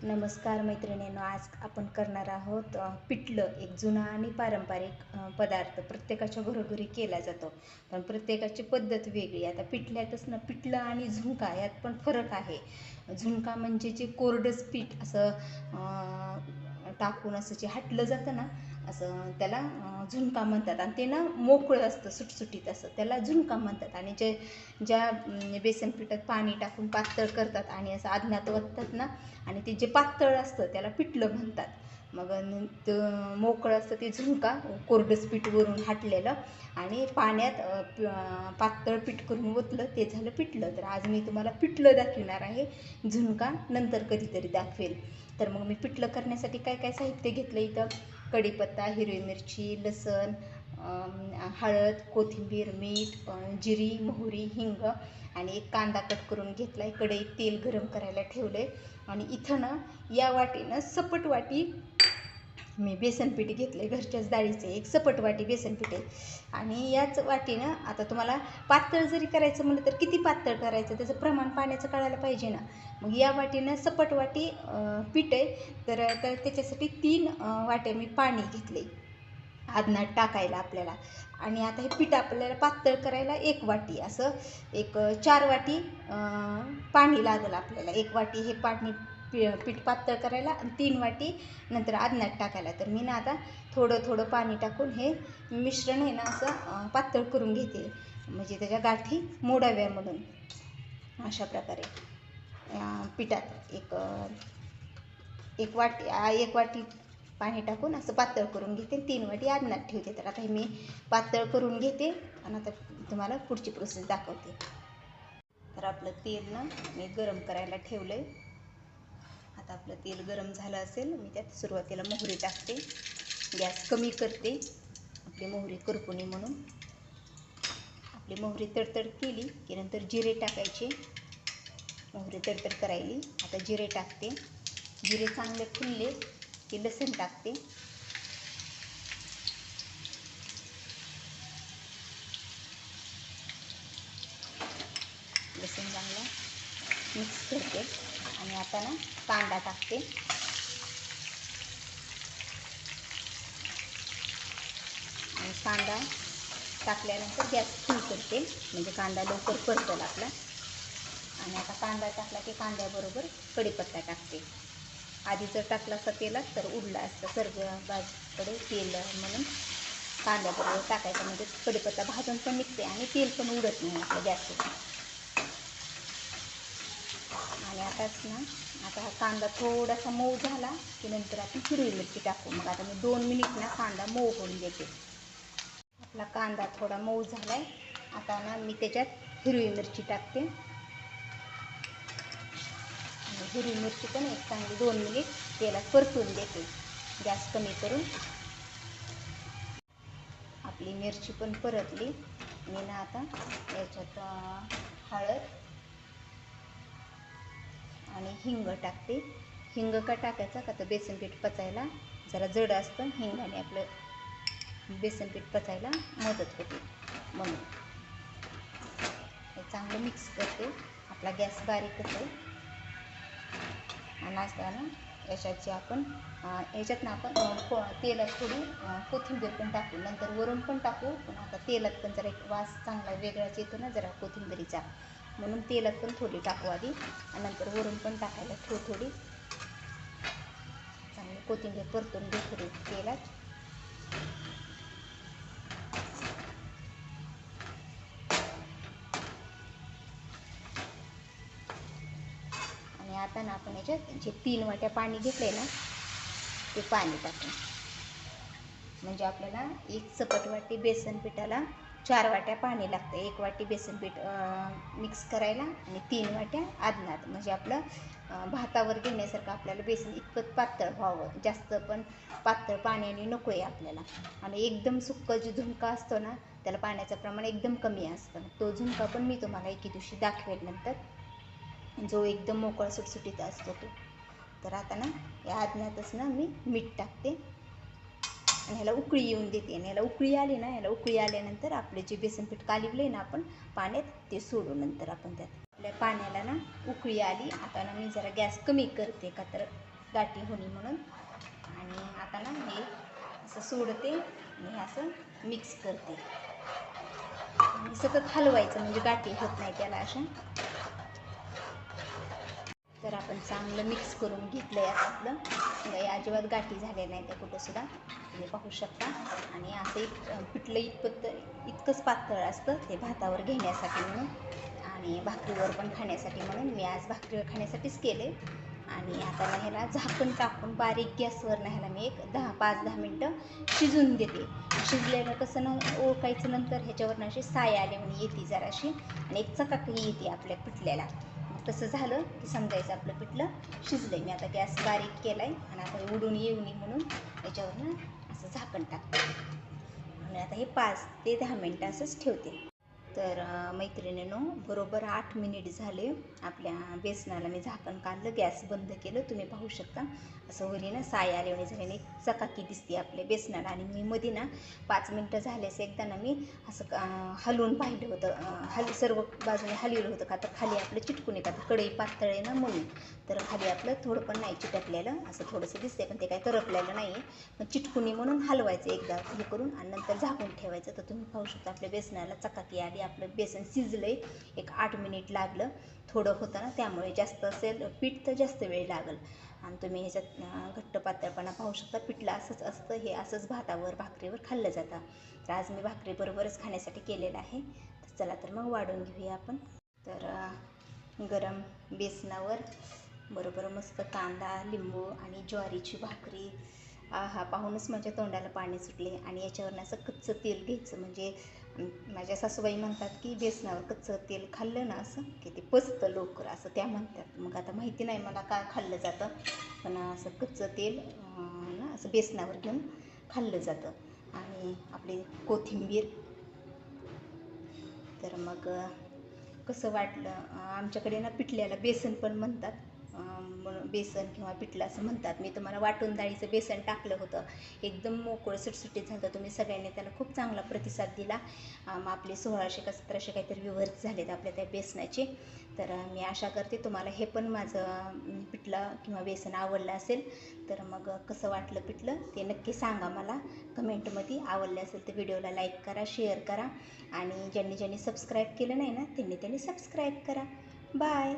नमस्कार मैत्रिणींनो आज आपण करणार आहोत पिठलं एक जुना आणि पारंपरिक पदार्थ. प्रत्येकाच्या घरोघरी केला जातो पण प्रत्येकाची पद्धत वेगळी. आता पिठल्यातच ना पिठलं आणि झुणका यात पण फरक आहे. झुणका म्हणजे जे कोरडंच पीठ असं टाकून असं जे हाटलं जातं ना असं त्याला झुणका म्हणतात. आणि ते ना मोकळं असतं सुटसुटीत असं. त्याला झुणका म्हणतात. आणि जे ज्या बेसन पिठात पाणी टाकून पातळ करतात आणि असं अज्ञात ओततात ना आणि ते जे पातळ असतं त्याला पिठलं म्हणतात. मग मोकळं असतं ते झुणका कोरडंच पीठ वरून हाटलेलं आणि पाण्यात पातळ पीठ करून ओतलं ते झालं पिठलं. तर आज मी तुम्हाला पिठलं दाखवणार आहे. झुणका नंतर कधीतरी दाखवेल. तर मग मी पिठलं करण्यासाठी काय काय साहित्य घेतलं इथं? कढीपत्ता हिरवी मिरची लसण हळद कोथिंबीर मीठ जिरी मोहरी हिंग आणि एक कांदा कट करून घेतला आहे कढईत तेल गरम करायला ठेवलं आहे आणि इथं ना या वाटीनं सपट वाटी मी बेसन पीठ घेतले घरच्याच डाळीचे एक सपट वाटी बेसन पीठ आहे. आणि याच वाटीनं आता तुम्हाला पातळ जरी करायचं म्हणलं तर किती पातळ करायचं त्याचं प्रमाण पाण्याचं कळायला पाहिजे ना. मग या वाटीनं सपट वाटी पीठ आहे. तर तर त्याच्यासाठी तीन वाट्या मी पाणी घेतले आदनात टाकायला आपल्याला. आणि आता हे पीठ आपल्याला पातळ करायला एक वाटी असं एक चार वाटी पाणी लागलं आपल्याला. एक वाटी हे पाणी पी पीठ पातळ करायला आणि तीन वाटी नंतर आदण्यात टाकायला. तर मी ना आता थोडं थोडं पाणी टाकून हे मिश्रण आहे ना असं पातळ करून घेते. म्हणजे त्याच्या गाठी मोडाव्या म्हणून. अशा प्रकारे. पिठात एक एक वाटी एक वाटी पाणी टाकून असं पातळ करून घेते. तीन वाटी आदनात ठेवते. तर आता हे मी पातळ करून घेते आणि आता तुम्हाला पुढची प्रोसेस दाखवते. तर आपलं तेल ना मी गरम करायला ठेवलं आहे आता आपलं तेल गरम झालं असेल मी त्यात सुरुवातीला मोहरी टाकते. गॅस कमी करते. आपली मोहरी करपुणी म्हणून. आपली मोहरी तडतड केली की नंतर जिरे टाकायचे. मोहरी तडतड करायली. आता जिरे टाकते. जिरे चांगले फुलले की लसूण टाकते. लसूण चांगला मिक्स करते आणि आता ना कांदा टाकते. आणि कांदा टाकल्यानंतर गॅस फुल करते. म्हणजे कांदा लवकर परतल आपला. आणि आता कांदा टाकला की कांद्याबरोबर कढीपत्ता टाकते. आधी जर टाकला असता तेलात तर उडला असतं सर्व बाजूकडे तेल म्हणून कांद्याबरोबर टाकायचं. म्हणजे कढीपत्ता भाजून पण निघते आणि तेल पण उडत नाही आपल्या गॅसवर आणि आताच ना आता हा कांदा थोडासा मऊ झाला की नंतर आपण हिरवी मिरची टाकू. मग आता मी दोन मिनिट ना कांदा मऊ होऊन देते आपला कांदा थोडा मऊ झाला आहे आता ना मी त्याच्यात हिरवी मिरची टाकते. आणि हिरवी मिरची पण एक चांगली दोन मिनिट तेलात परतून देते गॅस कमी करून. आपली मिरची पण परतली. मी ना आता याच्यात हळद आणि हिंग टाकते. हिंग का टाकायचा का तर बेसन पीठ पचायला. जरा जड असतं हिंगाने आपलं बेसन पीठ पचायला मदत होते. म्हणून हे चांगलं मिक्स करते. आपला गॅस बारीक होतो आणि असताना याच्याची आपण अं, याच्यात ना आपण को तेलात थोडी कोथिंबीर पण टाकू. नंतर वरून पण टाकू. पण आता तेलात पण जरा एक वास चांगला वेगळाच येतो ना जरा कोथिंबीरीचा. म्हणून तेलात पण थोडी टाकू आधी आणि नंतर वरून पण टाकायला ठेव थोडी. चांगली कोथिंबीर परतून घे थोडी तेलात. आणि आता ना आपण याच्यात जे तीन वाट्या पाणी घेतलंय ना ते पाणी टाकू म्हणजे आपल्याला एक चपट वाटी बेसन पिठाला चार वाट्या पाणी लागतं. एक वाटी बेसन पीठ मिक्स करायला आणि तीन वाट्या आदनात. म्हणजे आपलं भातावर घेण्यासारखं आपल्याला बेसन इतपत पातळ व्हावं. जास्त पण पातळ पाण्याने नको आहे आपल्याला. आणि एकदम सुक्क जो झुणका असतो ना त्याला पाण्याचं प्रमाण एकदम कमी असतं. तो झुणका पण मी तुम्हाला एके दिवशी दाखवेल नंतर. जो एकदम मोकळा सुटसुटीत असतो तो. तर आता ना या आदनातच ना मी मीठ टाकते. आणि ह्याला उकळी येऊन देते. आणि ह्याला उकळी आली ना ह्याला उकळी आल्यानंतर आपले जे बेसनपीठ कालिवलं आहे ना आपण पाण्यात ते सोडू नंतर आपण त्यात. आपल्या पाण्याला ना उकळी आली. आता ना मी जरा गॅस कमी करते का तर गाठी होणी म्हणून. आणि आता ना हे असं सोडते आणि हे असं मिक्स करते. आणि सतत हलवायचं म्हणजे गाठी होत नाही त्याला अशा. तर आपण चांगलं मिक्स करून घेतलं आहे आपलं. काही अजिबात गाठी झाल्या नाही त्या कुठंसुद्धा तुम्ही पाहू शकता. आणि असं एक पिठलं इतपत इतकंच पातळ असतं ते भातावर घेण्यासाठी म्हणून. आणि भाकरीवर पण खाण्यासाठी म्हणून. मी आज भाकरीवर खाण्यासाठीच केले. आणि आता मग ह्याला झाकण टाकून बारीक गॅसवर ना ह्याला मी एक दहा पाच दहा मिनटं शिजून देते. शिजल्यानं कसं ना ओळखायचं नंतर ह्याच्यावरनं अशी साय आले म्हणजे येते जराशी. आणि एक चकाकही येते आपल्या पिठल्याला. तसं झालं की समजायचं आपलं पिठलं. शिजलंय. मी आता गॅस बारीक केलाय. आणि आता उडून येऊ नये म्हणून याच्यावरनं झाकण टाकते. आणि आता हे पाच ते दहा मिनटं असंच ठेवते. तर अं, मैत्रिणीनो बरोबर आठ मिनिट झाले. आपल्या बेसनाला मी झाकण काढलं गॅस बंद केलं. तुम्ही पाहू शकता. असं वरी ना साय आले झाले एक चकाकी दिसते आपल्या बेसनाला आणि मी मध्ये ना पाच मिनटं झाल्यास एकदा ना मी असं हलवून पाहिलं होतं. हल सर्व बाजूने हलवलं होतं का तर खाली आपलं चिटकून येतात कढई पातळ आहे ना म्हणून. तर खाली आपलं थोडं पण नाही चिटकलेलं. असं थोडंसं दिसतंय पण ते काही करपलेलं नाही आहे. मग चिटकुनी म्हणून हलवायचं एकदा हे करून आणि नंतर झाकून ठेवायचं. तर तुम्ही पाहू शकता आपल्या बेसनाला चकाकी आली आपलं बेसन शिजलंय एक आठ मिनिट लागलं. थोडं होतं ना त्यामुळे जास्त असेल पीठ तर जास्त वेळ लागल. आणि तुम्ही ह्याच्यात घट्ट पातळपणा पाहू शकता. पिठलं असंच असतं हे असंच भातावर भाकरीवर खाल्लं जातं. तर आज मी भाकरीबरोबरच खाण्यासाठी केलेलं आहे. तर चला तर मग वाढून घेऊया आपण. तर गरम बेसनावर बरोबर मस्त कांदा लिंबू आणि ज्वारीची भाकरी आहा पाहूनच माझ्या तोंडाला पाणी सुटले आणि याच्यावरनं असं कच्चं तेल घ्यायचं. म्हणजे माझ्या सासूबाई म्हणतात की बेसनावर कच्चं तेल खाल्लं ना असं की ते पचतं लवकर असं त्या म्हणतात. मग आता माहिती नाही मला काय खाल्लं जातं पण असं कच्चं तेल ना असं बेसनावर घेऊन खाल्लं जातं. आणि आपली कोथिंबीर. तर मग कसं वाटलं? आमच्याकडे ना पिठल्याला बेसन पण म्हणतात. बेसन किंवा पिठलं असं म्हणतात. मी तुम्हाला वाटून डाळीचं बेसन टाकलं होतं. एकदम मोकळं सुटसुटीत झालं. तुम्ही सगळ्यांनी त्याला खूप चांगला प्रतिसाद दिला. मग आपले सोळाशे का सतराशे काहीतरी व्ह्यूवर्स झालेत आपल्या त्या बेसनाचे. तर मी आशा करते तुम्हाला हे पण माझं पिठलं किंवा बेसन आवडलं असेल तर मग कसं वाटलं पिठलं ते नक्की सांगा मला. कमेंटमध्ये आवडलं असेल तर व्हिडिओला लाईक करा शेअर करा आणि ज्यांनी ज्यांनी सबस्क्राईब केलं नाही ना त्यांनी त्यांनी सबस्क्राईब करा. बाय!